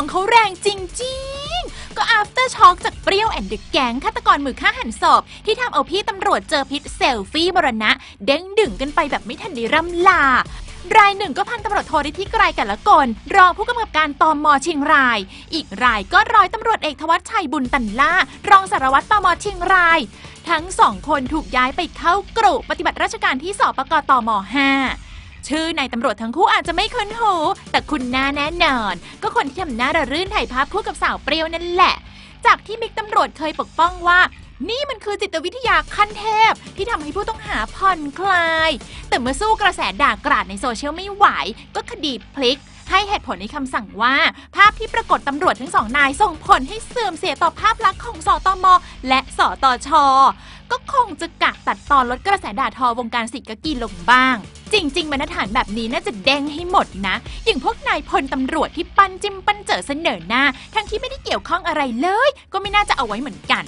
ของเขาแรงจริง ๆ ก็ after shock จากเปรี้ยวแอนด์เดอะแก๊งฆาตกรมือฆ่าหันศพ ที่ทำเอาพี่ตำรวจเจอพิษเซลฟี่มรณะ เด้งดึงกันไปแบบไม่ทันได้ร่ำลารายหนึ่งก็พันตำรวจโทฤทธิไกรกันละกลรองผู้กำกับการตอมเชียงราย อีกรายก็ร้อยตำรวจเอกทวัชชัยบุญตันล่า รองสารวัตรตอมเชียงราย ทั้งสองคนถูกย้ายไปเข้ากรุปฏิบัติราชการที่สปกตอมอ5 ชื่อนายตำรวจทั้งคู่อาจจะไม่คุ้นหู แต่คุณหน้าแน่นอน ก็คนที่ทำหน้าระรื่นถ่ายภาพคู่กับสาวเปรี้ยวนั่นแหละ จากที่มิกตำรวจเคยปกป้องว่า นี่มันคือจิตวิทยาขั้นเทพ ที่ทำให้ผู้ต้องหาผ่อนคลาย แต่เมื่อสู้กระแสด่ากราดในโซเชียลไม่ไหว ก็คดีพลิกให้เหตุผลในคำสั่งว่า ภาพที่ปรากฏตำรวจทั้งสองนายส่งผลให้เสื่อมเสียต่อภาพลักษณ์ของสตมและสตชก็คงจะกักตัดตอนลดกระแสด่าทอวงการศิลปกีลงบ้าง จริง ๆบรรทัดฐานแบบนี้น่าจะเด้งให้หมดนะ อย่างพวกนายพลตำรวจที่ปั้นจิ้มปั้นเจอเสนอหน้า ทั้งที่ไม่ได้เกี่ยวข้องอะไรเลย ก็ไม่น่าจะเอาไว้เหมือนกัน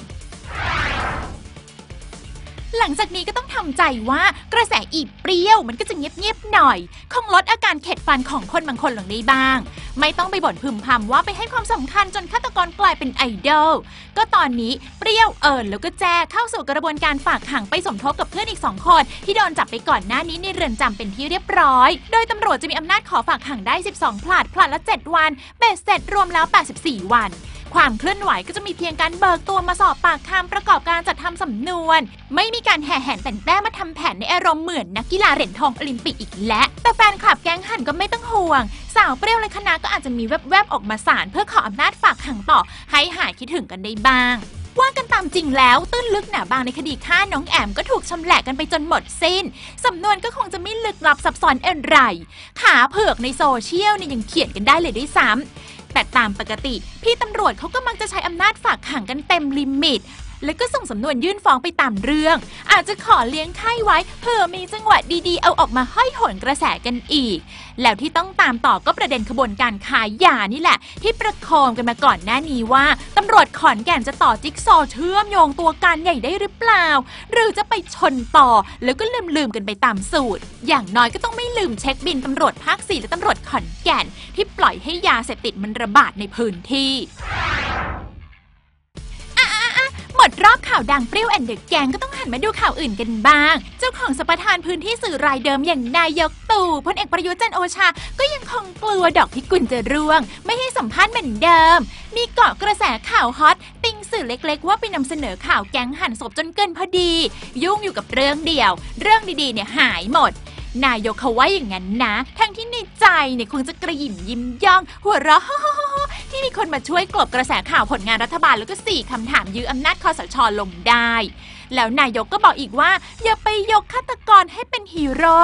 หลังจากนี้ก็ต้องทำใจว่ากระแสอีเปรี้ยวมันก็จะเงียบๆหน่อย คงลดอาการเข็ดฟันของคนบางคนลงได้บ้าง ไม่ต้องไปบ่นพึมพำว่าไปให้ความสำคัญจนฆาตกรกลายเป็นไอดอล ก็ตอนนี้เปรี้ยวเอิญแล้วก็แจ้เข้าสู่กระบวนการฝากขังไปสมทบกับเพื่อนอีกสองคนที่โดนจับไปก่อนหน้านี้ในเรือนจำเป็นที่เรียบร้อย โดยตำรวจจะมีอำนาจขอฝากขังได้ 12 ผลัดผลัดละ 7 วัน เบ็ดเสร็จรวมแล้ว 84 วัน ความเคลื่อนไหวก็จะมีเพียงการเบิกตัวมาสอบปากคำประกอบการจัดทำสำนวน ไม่มีการแห่แหนแต่งแต้มมาทำแผนในอารมณ์เหมือนนักกีฬาเหรียญทองโอลิมปิกอีกและ แต่แฟนคลับแก๊งหันก็ไม่ต้องห่วง สาวเปรี้ยวและคณะก็อาจจะมีแวบๆออกมาสารเพื่อขออำนาจฝากขังต่อ ให้หายคิดถึงกันได้บ้างว่ากันตามจริงแล้วตื้นลึกหนาบางในคดีฆ่าน้องแอมก็ถูกชำแหละกันไปจนหมดสิ้น สำนวนก็คงจะไม่ลึกลับซับซ้อนอะไร ขาเผือกในโซเชียลเนี่ยยังเขียนกันได้เลยด้วยซ้ำ แต่ตามปกติ พี่ตำรวจเขาก็มักจะใช้อำนาจฝากขังกันเต็มลิมิต แล้วก็ส่งสำนวนยื่นฟ้องไปตามเรื่อง อาจจะขอเลี้ยงไข้ไว้เผื่อมีจังหวะดีๆ เอาออกมาห้อยโหนกระแสกันอีก แล้วที่ต้องตามต่อก็ประเด็นขบวนการขายยานี่แหละ ที่ประโคมกันมาก่อนหน้านี้ว่าตำรวจขอนแก่นจะต่อจิ๊กซอเชื่อมโยงตัวการใหญ่ได้หรือเปล่า หรือจะไปชนต่อแล้วก็ลืมๆกันไปตามสูตร อย่างน้อยก็ต้องไม่ลืมเช็คบินตำรวจภาคสี่และตำรวจขอนแก่น ที่ปล่อยให้ยาเสพติดมันระบาดในพื้นที่ รอบข่าวดังเปรี้ยวแอนเดอะแกงก็ต้องหันมาดูข่าวอื่นกันบ้าง เจ้าของสปทานพื้นที่สื่อรายเดิมอย่างนายกตู่พลเอกประยุทธ์จันทร์โอชา ก็ยังคงกลัวดอกพิกุลจะร่วง ไม่ให้สัมภาษณ์เหมือนเดิม มีเกาะกระแสข่าวฮอตติงสื่อเล็ก ๆ ว่าไปนำเสนอข่าวแก๊งหั่นศพจนเกินพอดี ยุ่งอยู่กับเรื่องเดียว เรื่องดีๆเนี่ยหายหมดนายกเขาว่าอย่างนั้นนะ ทั้งที่ในใจเนี่ยคงจะกระหยิ่มยิ้มย่อง หัวเราะ ที่มีคนมาช่วยกลบกระแสข่าวผลงานรัฐบาลแล้วก็สี่คำถามยื้ออำนาจคอสชลงได้ แล้วนายกก็บอกอีกว่า อย่าไปยกฆาตกรให้เป็นฮีโร่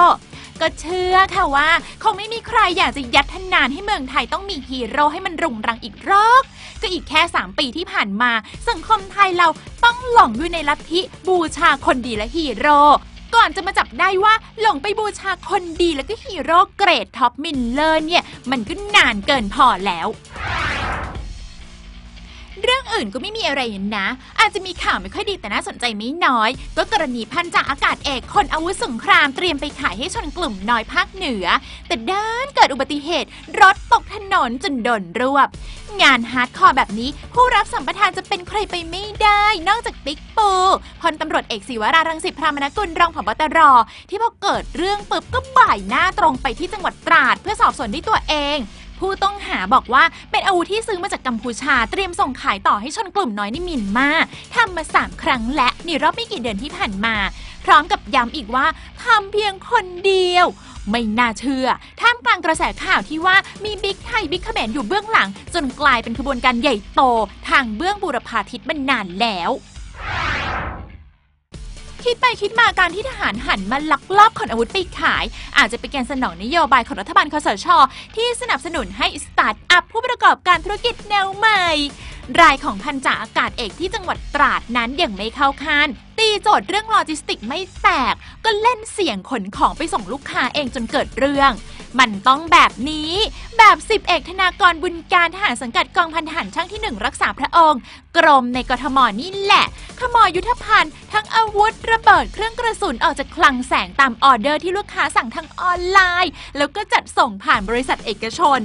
ก็เชื่อค่ะว่า คงไม่มีใครอยากจะยัดทนานให้เมืองไทยต้องมีฮีโร่ให้มันรุงรังอีกรอก ก็อีกแค่ 3 ปีที่ผ่านมา สังคมไทยเราต้องหลงอยู่ในลัทธิบูชาคนดีและฮีโร่ก่อนจะมาจับได้ว่าหลงไปบูชาคนดีแล้วก็ฮีโร่เกรดท็อปมิลเลอร์เนี่ย มันก็นานเกินพอแล้ว เรื่องอื่นก็ไม่มีอะไรนะ อาจจะมีข่าวไม่ค่อยดีแต่น่าสนใจไม่น้อย ก็กรณีพันจ่าอากาศเอกคนอาวุธสงครามเตรียมไปขายให้ชนกลุ่มน้อยภาคเหนือ แต่ด้านเกิดอุบัติเหตุ รถตกถนนจนโดนรวบ งานฮาร์ดคอร์แบบนี้ ผู้รับสัมปทานจะเป็นใครไปไม่ได้ นอกจากติ๊กปูพลตำรวจเอกศิวรารังสิพรามนกุลรองผบตร ที่พอเกิดเรื่องปุ๊บก็บ่ายหน้าตรงไปที่จังหวัดตราด เพื่อสอบสวนด้วยตัวเอง ผู้ต้องหาบอกว่าเป็นอาวุธที่ซื้อมาจากกัมพูชาเตรียมส่งขายต่อให้ชนกลุ่มน้อยในเมียนมาทำมาสามครั้งและในรอบไม่กี่เดือนที่ผ่านมา พร้อมกับย้ำอีกว่าทำเพียงคนเดียว ไม่น่าเชื่อ ท่ามกลางกระแสข่าวที่ว่ามีบิ๊กไทยบิ๊กเขมรอยู่เบื้องหลัง จนกลายเป็นขบวนการใหญ่โต ทางเบื้องบูรพาทิศมานานแล้ว คิดไปคิดมาการที่ทหารหันมาลักลอบขนอาวุธไปขาย อาจจะเป็นการสนองนโยบายของรัฐบาลคสช ที่สนับสนุนให้สตาร์ทอัพผู้ประกอบการธุรกิจแนวใหม่ รายของพันจ่าอากาศเอกที่จังหวัดตราดนั้นยังไม่เข้าคานตีโจทย์เรื่องโลจิสติกไม่แตก ก็เล่นเสี่ยงขนของไปส่งลูกค้าเองจนเกิดเรื่อง มันต้องแบบนี้ แบบสิบเอกธนากรบุญการทหารสังกัดกองพันทหารช่างที่หนึ่งรักษาพระองค์ กรมในกทมนี่แหละขโมยยุทธภัณฑ์ทั้งอาวุธระเบิดเครื่องกระสุนออกจากคลังแสงตามออเดอร์ที่ลูกค้าสั่งทางออนไลน์ แล้วก็จัดส่งผ่านบริษัทเอกชน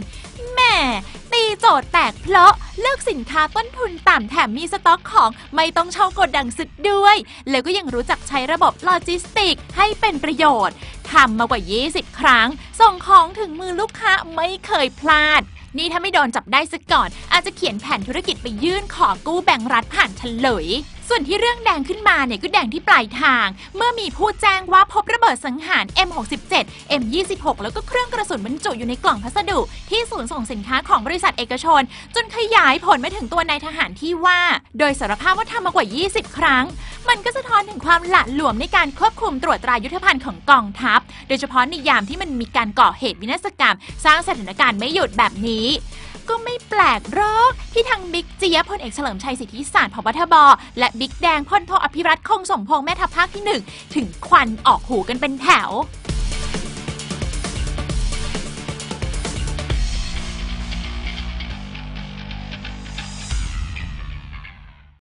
ตีโจทย์แตกเพราะเลือกสินค้าต้นทุนต่ำแถมมีสต็อกของไม่ต้องเช่ากดดังสุดด้วย แล้วก็ยังรู้จักใช้ระบบโลจิสติกให้เป็นประโยชน์ทำมากว่า 20 ครั้ง ส่งของถึงมือลูกค้าไม่เคยพลาด นี่ถ้าไม่โดนจับได้ซะก่อน อาจจะเขียนแผนธุรกิจไปยื่นขอกู้แบ่งรัฐผ่านเฉลย ส่วนที่เรื่องแดงขึ้นมาเนี่ยก็แดงที่ปลายทาง เมื่อมีผู้แจ้งว่าพบระเบิดสังหาร M67 M26 แล้วก็เครื่องกระสุนบรรจุอยู่ในกล่องพัสดุ ที่ศูนย์ส่งสินค้าของบริษัทเอกชน จนขยายผลมาถึงตัวนายทหารที่ว่า โดยสารภาพว่าทำมากว่า 20 ครั้ง มันก็สะท้อนถึงความหละหลวมในการควบคุมตรวจตรายุทธภัณฑ์ของกองทัพ โดยเฉพาะในยามที่มันมีการก่อเหตุวินาศกรรม สร้างสถานการณ์ไม่หยุดแบบนี้ก็ไม่แปลกหรอกที่ทางบิ๊กเจี๊ยบพลเอกเฉลิมชัยสิทธิสารพบทบ และบิ๊กแดงพลโทอภิรัตคงสมพงษ์แม่ทัพภาคที่หนึ่งถึงควันออกหูกันเป็นแถว